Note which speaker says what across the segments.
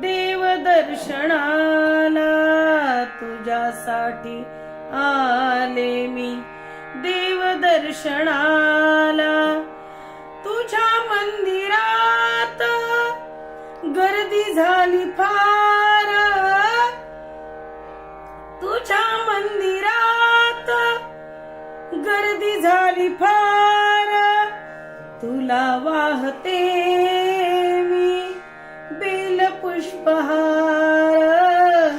Speaker 1: देवदर्शनाला तुझ्यासाठी आले मी. देवदर्शनाला तुझ्या मंदिरात गर्दी झाली फार. तुझ्या मंदिरात गर्दी झाली फार. तुला वाहते पुष्पहार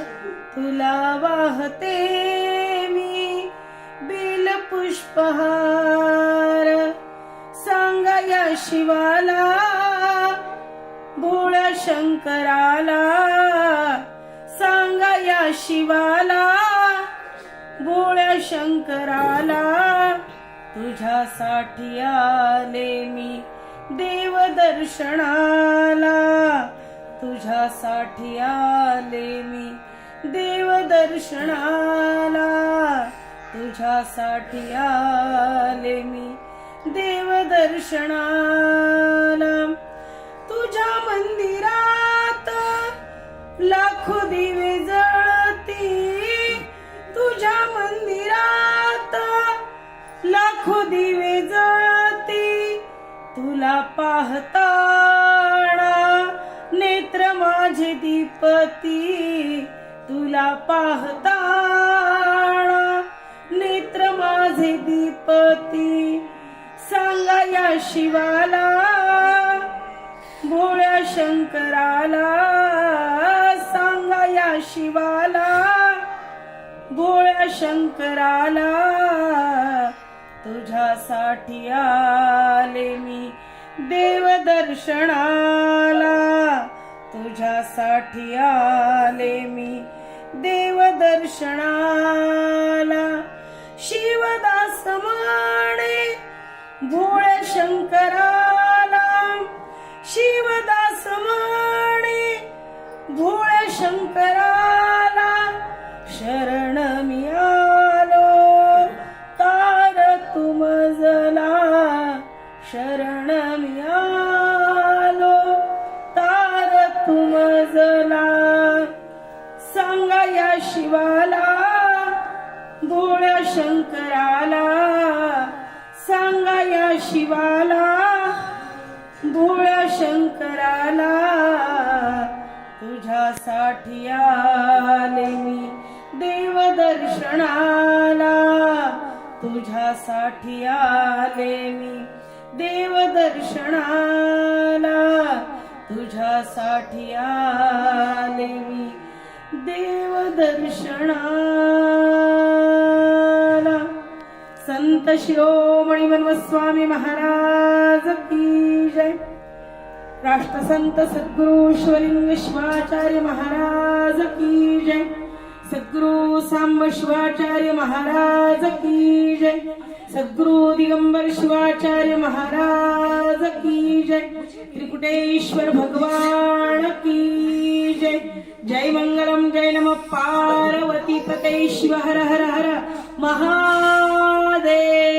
Speaker 1: तुला वाहते मी बिल पुष्पहार. सांगा या शिवाला भोळ शंकराला. सांगा या शिवाला भोळ्या शंकराला. तुझ्यासाठी आले मी देव दर्शनाला तुझ्यासाठी आले मी देवदर्शनाला. तुझ्यासाठी आले मी देवदर्शनाला. तुझ्या मंदिरात लाखो दिवे जळती. तुझ्या मंदिरात लाखो दिवे जळती. तुला पाहता नेत्र माझे दीपती तुला पाहता नेत्र माझे दीपती सांगा या शिवाला भोळ्या शंकराला सांगा या शिवाला भोळ्या शंकराला तुझ्यासाठी आले मी देव दर्शनाला तुझ्यासाठी आले मी देवदर्शनाला. शिवदास माणे भोळ्या शंकराला शिवदास माणे भोळ्या शंकराला शरण मी आलो. तार तुमजला शरण मी सांगा या शिवाला भोळ्या शंकराला. सांगा या शिवाला भोळ्या शंकराला. तुझ्यासाठी आले मी देव दर्शनाला तुझ्यासाठी आले मी देव दर्शनाला तुझ्यासाठी आले मी देव दर्शनाला. संत शिरोमणी स्वामी महाराज की जय. राष्ट्रसंत सद्गुरु शिवलिंग शिवाचार्य महाराज की जय. सद्गुरु सांब शिवाचार्य महाराज की जय. सद्गुरु दिगंबर शिवाचार्य महाराज की जय। त्रिकुटेश्वर भगवान की जय। जय मंगलम जय नम पार्वती पते शिव हर हर हर। महादेव।